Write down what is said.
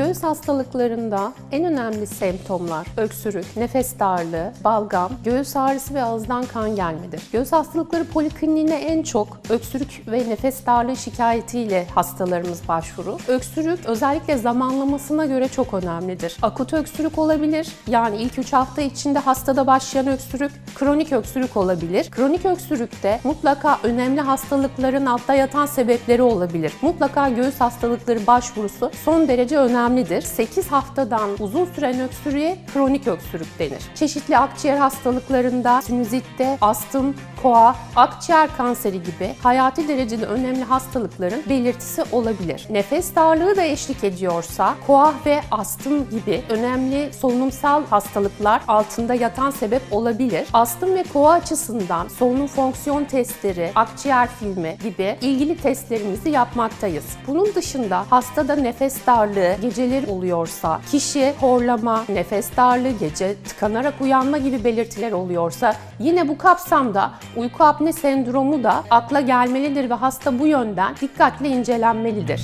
Göğüs hastalıklarında en önemli semptomlar öksürük, nefes darlığı, balgam, göğüs ağrısı ve ağızdan kan gelmedir. Göğüs hastalıkları polikliniğine en çok öksürük ve nefes darlığı şikayetiyle hastalarımız başvurur. Öksürük özellikle zamanlamasına göre çok önemlidir. Akut öksürük olabilir. Yani ilk 3 hafta içinde hastada başlayan öksürük, kronik öksürük olabilir. Kronik öksürükte mutlaka önemli hastalıkların altta yatan sebepleri olabilir. Mutlaka göğüs hastalıkları başvurusu son derece önemlidir. 8 haftadan uzun süren öksürüğe kronik öksürük denir. Çeşitli akciğer hastalıklarında, sinüzitte, astım, koa, akciğer kanseri gibi hayati derecede önemli hastalıkların belirtisi olabilir. Nefes darlığı da eşlik ediyorsa, koa ve astım gibi önemli solunumsal hastalıklar altında yatan sebep olabilir. Astım ve koa açısından solunum fonksiyon testleri, akciğer filmi gibi ilgili testlerimizi yapmaktayız. Bunun dışında hastada nefes darlığı geceleri oluyorsa, kişi horlama, nefes darlığı, gece tıkanarak uyanma gibi belirtiler oluyorsa yine bu kapsamda uyku apne sendromu da akla gelmelidir ve hasta bu yönden dikkatle incelenmelidir.